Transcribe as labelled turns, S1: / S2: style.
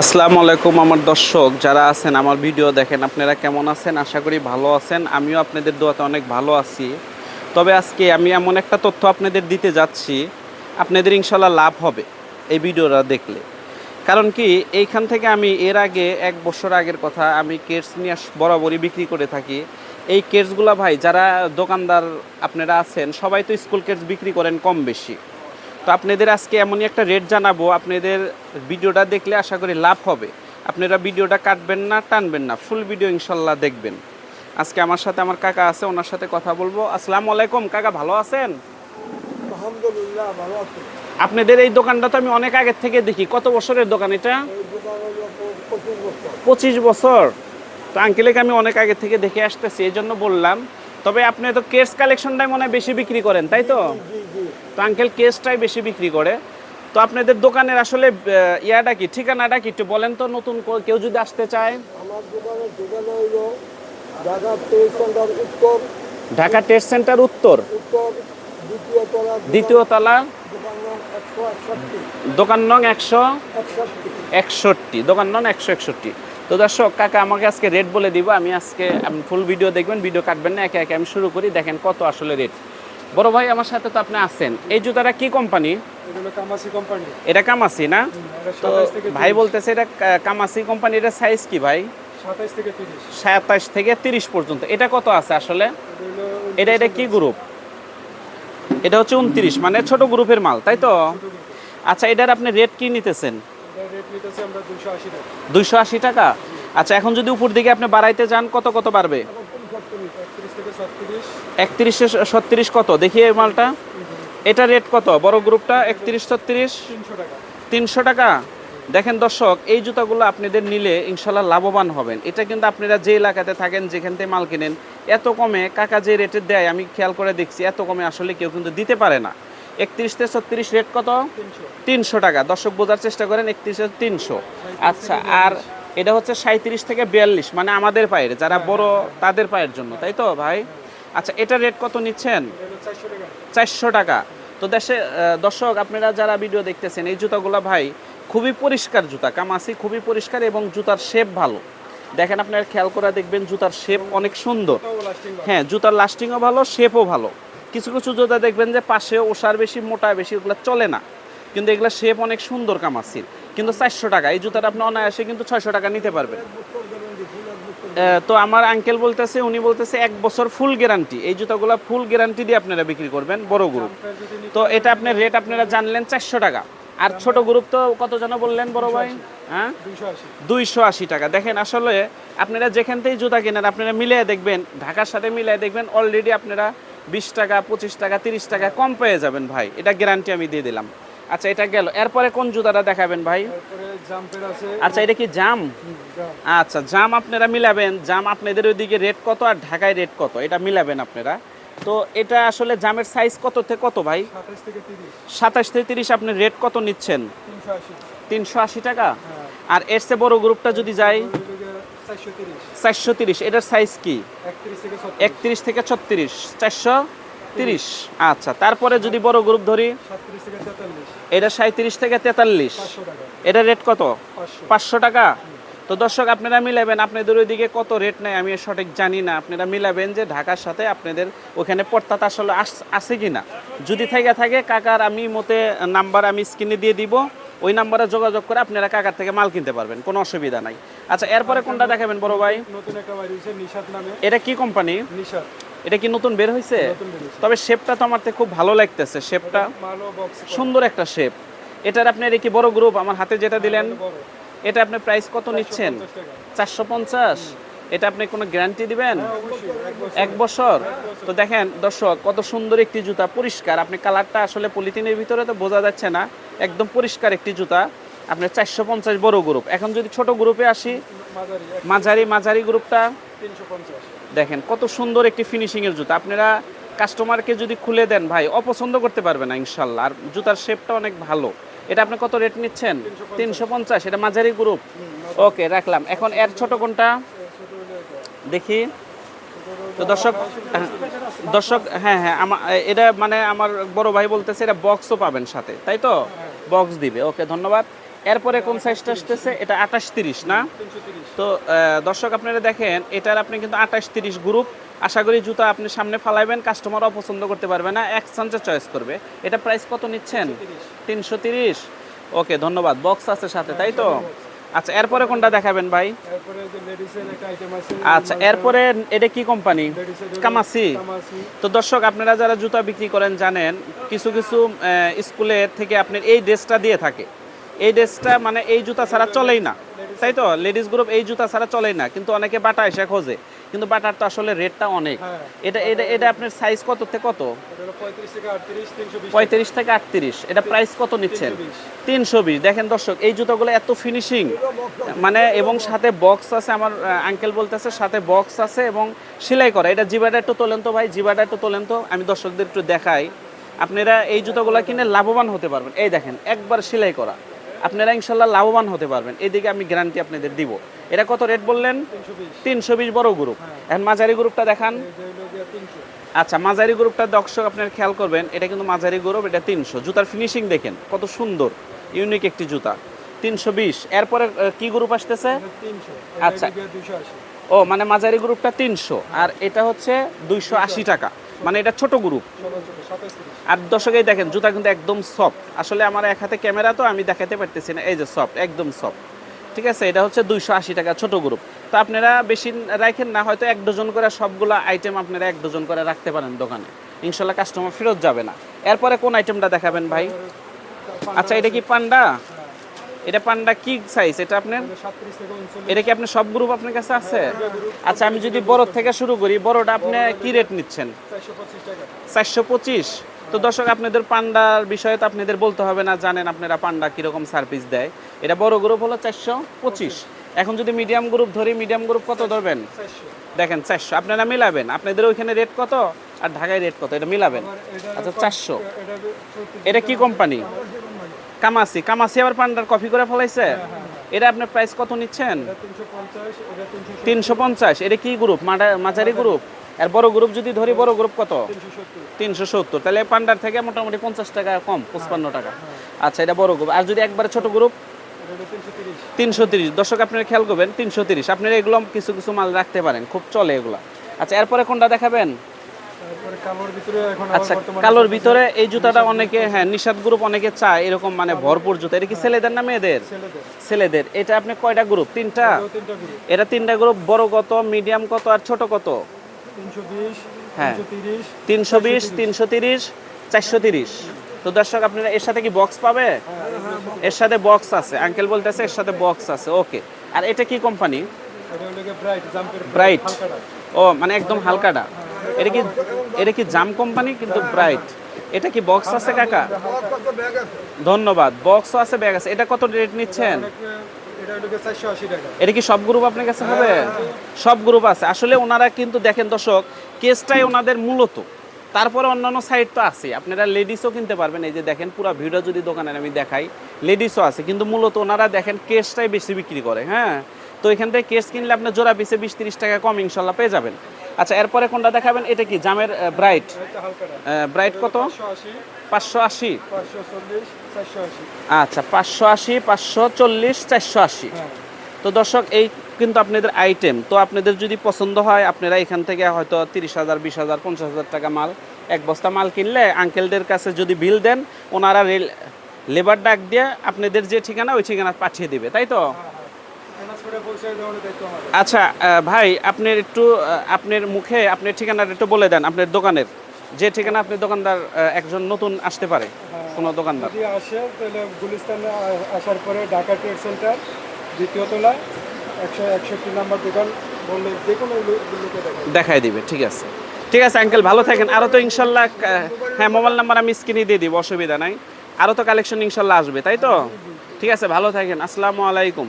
S1: আসসালামু আলাইকুম আমার দর্শক, যারা আছেন আমার ভিডিও দেখেন, আপনারা কেমন আছেন? আশা করি ভালো আছেন। আমিও আপনাদের দোয়াতে অনেক ভালো আছি। তবে আজকে আমি এমন একটা তথ্য আপনাদের দিতে যাচ্ছি, আপনাদের ইনশাল্লাহ লাভ হবে এই ভিডিওটা দেখলে। কারণ কি, এইখান থেকে আমি এর আগে এক বছর আগের কথা আমি কেটস নিয়ে বরাবরই বিক্রি করে থাকি। এই কেটসগুলো ভাই, যারা দোকানদার আপনারা আছেন, সবাই তো স্কুল কেটস বিক্রি করেন কম বেশি। তো আপনাদের আজকে এমনই একটা রেট জানাব। আপনাদের ভিডিওটা দেখলে আশা করি লাভ হবে। আপনারা ভিডিওটা কাটবেন না টানবেন না। ফুল ভিডিও ইনশাল্লাহ দেখবেন। আজকে আমার সাথে আমার কাকা আছে ওনার সাথে কথা বলব। আসসালামু আলাইকুম কাকা ভালো আছেন?
S2: আলহামদুলিল্লাহ ভালো আছি।
S1: আপনাদের এই দোকানটা তো আমি অনেক আগের থেকে দেখি। কত বছরের দোকান এটা?
S2: পঁচিশ বছর।
S1: তো আঙ্কেলকে আমি অনেক আগে থেকে দেখে আসতেছি এই জন্য বললাম। তবে আপনি তো কেস কালেকশনটাই মনে হয় বেশি বিক্রি করেন তাই তো? তো আঙ্কেল কেসটাই বেশি বিক্রি করে। তো আপনাদের দোকানের আসলে ইয়াটা কি ঠিকানাটা কি একটু বলেন তো নতুন কেউ যদি আসতে চায়।
S2: আমার দোকানের ঠিকানা হইল ঢাকা তেইশ সেন্টার উত্তর।
S1: ঢাকা টেস্ট সেন্টার উত্তর।
S2: দ্বিতীয় তলা দোকান
S1: নং একশো
S2: একষট্টি।
S1: একষট্টি। দোকান নং একশো একষট্টি। তো দর্শক কাকা আমাকে আজকে রেট বলে দিব। আমি আজকে আপনি ফুল ভিডিও দেখবেন ভিডিও কাটবেন না একে একে আমি শুরু করি। দেখেন কত আসলে রেট বড় ভাই আমার সাথে তো আপনি আছেন। এই জুতাটা কি কোম্পানি এটা কামাসি না? তো ভাই বলতেছে এটা কামাসি কোম্পানি এটা সাইজ কি ভাই?
S2: সাতাইশ থেকে তিরিশ।
S1: সাতাশ থেকে তিরিশ পর্যন্ত। এটা কত আছে আসলে? এটা এটা কি গ্রুপ এটা হচ্ছে উনত্রিশ মানে ছোট গ্রুপের মাল তাই তো? আচ্ছা এটার আপনি রেট কি নিতেছেন? দুইশো আশি টাকা। আচ্ছা এখন যদি উপর দিকে আপনি বাড়াইতে যান কত কত বাড়বে?
S2: একত্রিশ ছত্রিশ
S1: কত? দেখি এই মালটা। এটা রেট কত? বড় গ্রুপটা, একত্রিশ, ছত্রিশ?
S2: তিনশো টাকা।
S1: দেখেন দর্শক, এই জুতাগুলো আপনাদের নিলে ইনশাল্লাহ লাভবান হবেন। এটা কিন্তু আপনারা যে এলাকাতে থাকেন, যেখান থেকে মাল কিনেন, এত কমে কাকা যে রেটে দেয়, আমি খেয়াল করে দেখছি, এত কমে আসলে কেউ কিন্তু দিতে পারে না। একত্রিশ থেকে ছত্রিশ রেট কত?
S2: তিনশো
S1: টাকা। দর্শক, বোঝার চেষ্টা করেন, একত্রিশ তিনশো। আচ্ছা আর এটা হচ্ছে সাঁত্রিশ থেকে বিয়াল্লিশ মানে আমাদের পায়ের, যারা বড় তাদের পায়ের জন্য, তাই তো ভাই? আচ্ছা এটা রেট কত নিচ্ছেন?
S2: চারশো টাকা।
S1: তো দেশে দর্শক, আপনারা যারা ভিডিও দেখতেছেন, এই জুতাগুলো ভাই, খুবই পরিষ্কার জুতা, কামাসি খুবই পরিষ্কার এবং জুতার শেপ ভালো। দেখেন আপনারা খেয়াল করে দেখবেন জুতার শেপ অনেক সুন্দর। হ্যাঁ জুতার লাস্টিংও ভালো শেপও ভালো। কিছু কিছু জুতা দেখবেন যে পাশে ওষার বেশি, মোটা বেশি ওগুলো চলে না। কিন্তু এগুলো শেপ অনেক সুন্দর কামাসির। কিন্তু চারশো টাকা। এই জুতাটা আপনি অনায়াসে কিন্তু ছয়শো টাকা নিতে পারবেন। তো আমার আঙ্কেল বলতেছে, উনি বলতেছে, এক বছর ফুল গ্যারান্টি এই জুতাগুলো ফুল গ্যারান্টি দিয়ে আপনারা বিক্রি করবেন, বড় গ্রুপ তো এটা আপনার রেট আপনারা জানলেন চারশো টাকা। আর ছোট গ্রুপ তো কত যেন বললেন বড় ভাই? হ্যাঁ? দুইশো আশি টাকা। দেখেন আসলে আপনারা যেখান থেকে জুতা কেনেন, আপনারা মিলিয়ে দেখবেন, ঢাকার সাথে মিলিয়ে দেখবেন অলরেডি আপনারা বিশ টাকা, পঁচিশ টাকা, তিরিশ টাকা কম পেয়ে যাবেন ভাই। এটা গ্যারান্টি আমি দিয়ে দিলাম। আচ্ছা এটা গেল। এরপরে কোন জুতাটা দেখাবেন ভাই? আচ্ছা এটা কি জাম? আচ্ছা জাম আপনারা মিলাবেন। জাম আপনাদের ওইদিকে রেট কত আর ঢাকায় রেট কত? এটা মিলাবেন আপনারা। তো এটা আসলে জামের সাইজ কত থেকে কত ভাই? সাতাশ থেকে তিরিশ। আপনি রেট কত নিচ্ছেন?
S2: তিনশো আশি।
S1: টাকা?
S2: হ্যাঁ।
S1: আর এর চেয়ে বড় গ্রুপটা যদি যাই?
S2: চারশো তিরিশ।
S1: এটার সাইজ কি?
S2: একত্রিশ থেকে
S1: ছত্রিশ। চারশো? তিরিশ আচ্ছা তারপরে যদি বড় গ্রুপ ধরি এটা সাঁত্রিশ থেকে তেতাল্লিশ। এটা রেট কত?
S2: পাঁচশো।
S1: টাকা। তো দর্শক আপনারা মিলাবেন আপনাদের ওইদিকে কত রেট নেয় আমি সঠিক জানি না। আপনারা মিলাবেন যে ঢাকার সাথে আপনাদের ওখানে পড়তাটা আসলে আস- আছে কি না যদি থেকে থাকে কাকার আমি মতে নাম্বার আমি স্ক্রিনে দিয়ে দিব। ওই নাম্বারে যোগাযোগ করে আপনারা কাকার থেকে মাল কিনতে পারবেন কোনো অসুবিধা নাই। আচ্ছা এরপরে কোনটা দেখাবেন বড় ভাই?
S2: নতুন একটা
S1: এটা কি কোম্পানি
S2: নিশাদ
S1: এটা কি নতুন বের হয়েছে তবে শেপটা তো আমার খুব ভালো লাগতেছে শেপটা সুন্দর একটা শেপ। এটার আপনার কি বড় গ্রুপ আমার হাতে যেটা দিলেন এটা আপনি প্রাইস কত নিচ্ছেন? চারশো পঞ্চাশ? এটা আপনি কোনো গ্যারান্টি দিবেন?
S2: হ্যাঁ, এক বছর।
S1: তো দেখেন দর্শক কত সুন্দর একটি জুতা পরিষ্কার। আপনি কালারটা আসলে পলিথিনের ভিতরে তো বোঝা যাচ্ছে না একদম পরিষ্কার একটি জুতা। আপনার চারশো পঞ্চাশ বড় গ্রুপ এখন যদি ছোট গ্রুপে আসি
S2: মাঝারি
S1: মাঝারি গ্রুপটা দেখেন কত সুন্দর একটি ফিনিশিং এর জুতা। আপনারা কাস্টমারকে যদি খুলে দেন ভাই অপছন্দ করতে পারবে না ইনশাল্লাহ। আর জুতার শেপটা অনেক ভালো। এটা আপনি কত রেট নিচ্ছেন? তিনশো পঞ্চাশ। এটা মাঝারি গ্রুপ ওকে রাখলাম। এখন এর ছোট কোনটা? দেখি। তো দর্শক দর্শক হ্যাঁ হ্যাঁ আমার এটা মানে আমার বড় ভাই বলতেছে এটা বক্সও পাবেন সাথে তাই তো? বক্স দিবে। ওকে ধন্যবাদ। এরপরে কোন সাইজটা আসতেছে? এটা আঠাশ তিরিশ, না? তো দর্শক আপনারা দেখেন, এটার আপনি কিন্তু আঠাশ তিরিশ গ্রুপ আশা করি জুতা আপনি সামনে ফালাইবেন কাস্টমার অপছন্দ করতে পারবে না, এক চান্সে চয়েস করবে। এটা প্রাইস কত নিচ্ছেন? তিনশো তিরিশ। ওকে, ধন্যবাদ। বক্স আছে সাথে, তাই তো? আচ্ছা এরপরে কোনটা দেখাবেন ভাই? আচ্ছা এরপরে এটা কি কোম্পানি কামাসি। তো দর্শক, আপনারা যারা জুতা বিক্রি করেন জানেন, কিছু কিছু স্কুলের থেকে আপনার এই ড্রেসটা দিয়ে থাকে। এই ড্রেসটা মানে এই জুতা ছাড়া চলেই না। তাই তো? লেডিস গ্রুপ এই জুতা ছাড়া চলেই না। কিন্তু অনেকে বাটা এসে খোঁজে। কিন্তু বাটার তো আসলে রেটটা অনেক।
S2: হ্যাঁ।
S1: এটা এটা এটা আপনার সাইজ কত থেকে কত?
S2: পঁয়ত্রিশ থেকে আটত্রিশ
S1: এটা প্রাইস কত নিচ্ছেন? তিনশো বিশ। দেখেন দর্শক এই জুতোগুলো এত ফিনিশিং মানে এবং সাথে বক্স আছে আমার আঙ্কেল বলতেছে সাথে বক্স আছে এবং সেলাই করা। এটা জিবাটা একটু তোলেন তো ভাই জিবাটা একটু তোলেন তো। আমি দর্শকদের একটু দেখাই। আপনারা এই জুতোগুলো কিনে লাভবান হতে পারবেন। এই দেখেন একবার সেলাই করা। আপনারা ইনশাল্লাহ লাভবান হতে পারবেন। এদিকে আমি গ্যারান্টি আপনাদের দিব। এটা কত রেট বললেন?
S2: তিনশো বিশ
S1: বড় গ্রুপ এখন মাঝারি গ্রুপটা দেখান। আচ্ছা মাঝারি গ্রুপটা দর্শক আপনার খেয়াল করবেন, এটা কিন্তু মাঝারি গ্রুপ এটা তিনশো। জুতার ফিনিশিং দেখেন, কত সুন্দর ইউনিক একটি জুতা। তিনশো বিশ। এরপরে কি গ্রুপ আসতেছে? আচ্ছা। ও মানে মাঝারি গ্রুপটা তিনশো। আর এটা হচ্ছে দুইশো আশি টাকা। মানে এটা ছোট গ্রুপ আর দর্শকেই দেখেন, জুতা কিন্তু একদম সফট আসলে আমার এক হাতে ক্যামেরা তো, আমি দেখাতে পারতেছি না। এই যে সফট একদম সফট ঠিক আছে, এটা হচ্ছে দুইশো আশি টাকা ছোট গ্রুপ তো আপনারা বেশি রাখেন না, হয়তো এক ডজন করে সবগুলো আইটেম আপনারা এক ডজন করে রাখতে পারেন দোকানে। ইনশাল্লাহ কাস্টমার ফেরত যাবে না। এরপরে কোন আইটেমটা দেখাবেন ভাই? আচ্ছা এটা কি পান্ডা? এটা পান্ডা কি সাইজ এটা আপনার? এটা কি আপনার সব গ্রুপ আপনার কাছে আছে? আচ্ছা আমি যদি বড় থেকে শুরু করি, বড়টা আপনি কি রেট নিচ্ছেন?
S2: চারশো পঁচিশ।
S1: তো দর্শক, আপনাদের পান্ডার বিষয়ে তো আপনাদের বলতে হবে না, জানেন আপনারা পান্ডা কীরকম সার্ভিস দেয়। এটা বড় গ্রুপ হলো চারশো পঁচিশ। এখন যদি মিডিয়াম গ্রুপ ধরি মিডিয়াম গ্রুপ কত ধরবেন? দেখেন, চারশো। আপনারা মিলাবেন। আপনাদের ওইখানে রেট কত? আর ঢাকায় রেট কত? এটা মিলাবেন। আচ্ছা চারশো।
S2: এটা
S1: কি কোম্পানি কামাসি কামাসি আবার পান্ডার কপি করে ফলাইছে? এটা আপনার প্রাইস কত নিচ্ছেন?
S2: তিনশো পঞ্চাশ এটা
S1: কি গ্রুপ মাঝারি গ্রুপ আর বড় গ্রুপ যদি ধরি বড় গ্রুপ কত?
S2: তিনশো সত্তর।
S1: তাহলে পান্ডার থেকে মোটামুটি পঞ্চাশ টাকা কম পঁচপান্ন টাকা। আচ্ছা এটা বড় গ্রুপ আর যদি একবারে ছোট গ্রুপ
S2: তিনশো তিরিশ।
S1: তিনশো তিরিশ। দর্শক আপনারা খেয়াল করবেন তিনশো তিরিশ। আপনারা এগুলো কিছু কিছু মাল রাখতে পারেন। খুব চলে এগুলো। আচ্ছা এরপরে কোনটা দেখাবেন? আচ্ছা কালোর ভিতরে এই জুতাটা অনেকে হ্যাঁ নিষাদ গ্রুপ অনেকে চায় এরকম মানে ভরপুর জুতা। এটা কি ছেলেদের না মেয়েদের?
S2: ছেলেদের।
S1: এটা আপনি কয়টা গ্রুপ তিনটা? এটা তিনটা গ্রুপ বড় কত মিডিয়াম কত আর ছোট কত? হ্যাঁ।
S2: তিনশো
S1: বিশ তিনশো তিরিশ চারশো তিরিশ। তো দর্শক আপনারা এর সাথে কি বক্স পাবে? এর সাথে বক্স আছে। আঙ্কেল বলতেছে এর সাথে বক্স আছে। ওকে আর এটা কি কোম্পানি
S2: ব্রাইট
S1: ও মানে একদম হালকাটা। এটা কি এটা কি জাম কোম্পানি কিন্তু ব্রাইট? এটা কি বক্স আছে, কাকা? ধন্যবাদ। বক্সও আছে, ব্যাগ আছে। এটা কত রেট নিচ্ছেন?
S2: এটা
S1: কি সব গ্রুপ আপনার কাছে হবে? সব গ্রুপ আছে। আসলে ওনারা কিন্তু দেখেন দর্শক, কেসটাই ওনাদের মূলত। তারপরে অন্যান্য সাইড তো আছে। আপনারা লেডিসও কিনতে পারবেন। এই যে দেখেন, পুরো ভিডিও যদি দোকানে আমি দেখাই লেডিসও আছে। কিন্তু মূলত ওনারা দেখেন, কেসটাই বেশি বিক্রি করে হ্যাঁ? তো এখান থেকে কেস কিনলে আপনার জোড়া পিসে বিশ তিরিশ টাকা কম ইনশাল্লাহ পেয়ে যাবেন। আচ্ছা এরপরে কোনটা দেখাবেন? এটা কি জামের ব্রাইট? ব্রাইট। কত?
S2: পাঁচশো আশি।
S1: আচ্ছা পাঁচশো আশি পাঁচশো চল্লিশ চারশো আশি।
S2: হ্যাঁ।
S1: তো দর্শক এই কিন্তু আপনাদের আইটেম তো আপনাদের যদি পছন্দ হয় আপনারা এখান থেকে হয়তো তিরিশ হাজার বিশ হাজার পঞ্চাশ হাজার টাকা মাল এক বস্তা মাল কিনলে আঙ্কেলদের কাছে যদি বিল দেন ওনারা লেবার ডাক দিয়ে আপনাদের যে ঠিকানা ওই ঠিকানা পাঠিয়ে দিবে তাই তো? আচ্ছা ভাই আপনার একটু আপনার মুখে আপনার ঠিকানাটা একটু বলে দেন আপনার দোকানের। যে ঠিকানা আপনি দোকানদার একজন নতুন আসতে পারে কোনো দোকানদার।
S2: যদি আসে তাহলে গুলিস্তানে আসার পরে ঢাকা ট্রেড সেন্টার দ্বিতীয় তলা একশো একষট্টি নাম্বার দোকান বললে যে কোনো
S1: দেখাই দিবে ঠিক আছে। ঠিক আছে আঙ্কেল ভালো থাকেন। আরও তো ইনশাল্লাহ হ্যাঁ মোবাইল নাম্বার আমি স্ক্রিনে দিয়ে দিব অসুবিধা নাই। আরও তো কালেকশন ইনশাল্লাহ আসবে তাই তো? ঠিক আছে ভালো থাকেন। আসসালামু আলাইকুম।